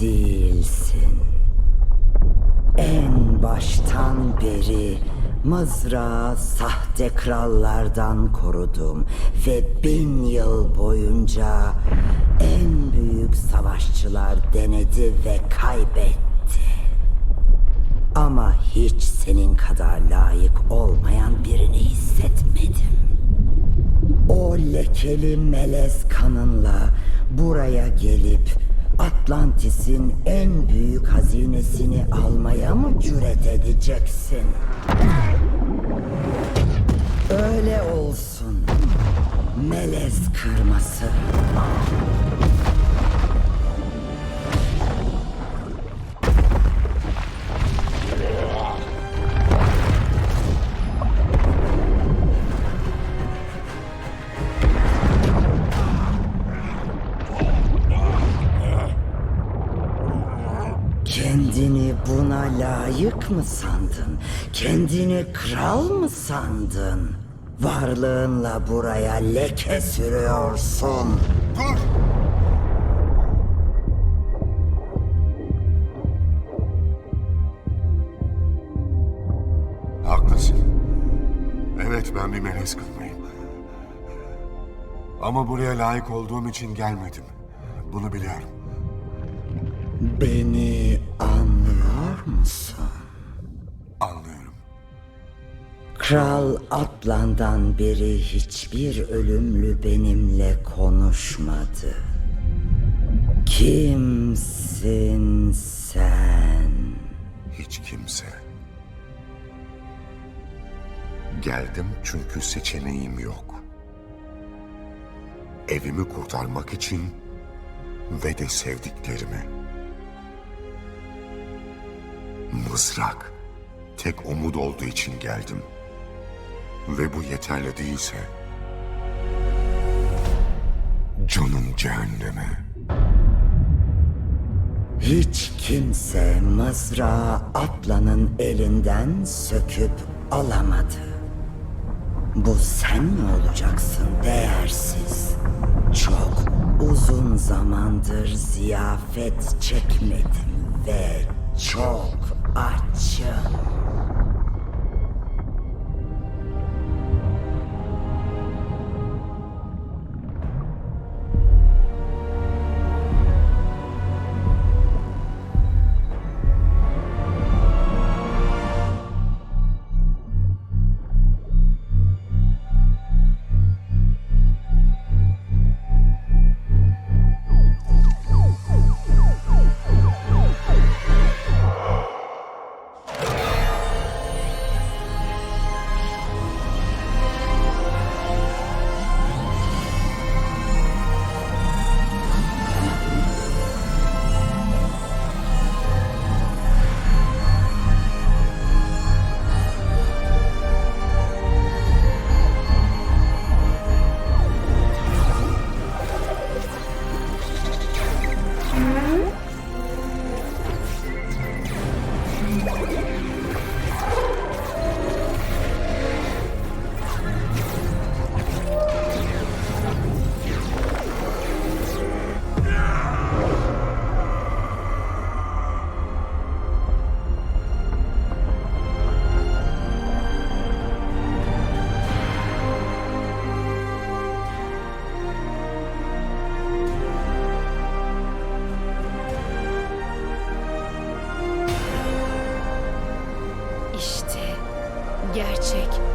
değilsin. En baştan beri mızrağı sahte krallardan korudum ve bin yıl boyunca en büyük savaşçılar denedi ve kaybetti. Ama hiç senin kadar layık olmayan birini hissetmedim. O lekeli melez kanınla buraya gelip Atlantis'in en büyük hazinesini almaya mı cüret edeceksin? Öyle olsun. Melez kırması. Kendini buna layık mı sandın? Kendini kral mı sandın? Varlığınla buraya leke sürüyorsun. Dur! Haklısın. Evet ben bir melez kılmayım. Ama buraya layık olduğum için gelmedim. Bunu biliyorum. Beni Kral Atlan'dan beri hiçbir ölümlü benimle konuşmadı. Kimsin sen? Hiç kimse. Geldim çünkü seçeneğim yok. Evimi kurtarmak için ve de sevdiklerimi. Mızrak tek umut olduğu için geldim. Ve bu yeterli değilse canım cehenneme. Hiç kimse mızrağı Atlan'ın elinden söküp alamadı. Bu sen mi olacaksın değersiz? Çok uzun zamandır ziyafet çekmedim ve çok açım. gerçek.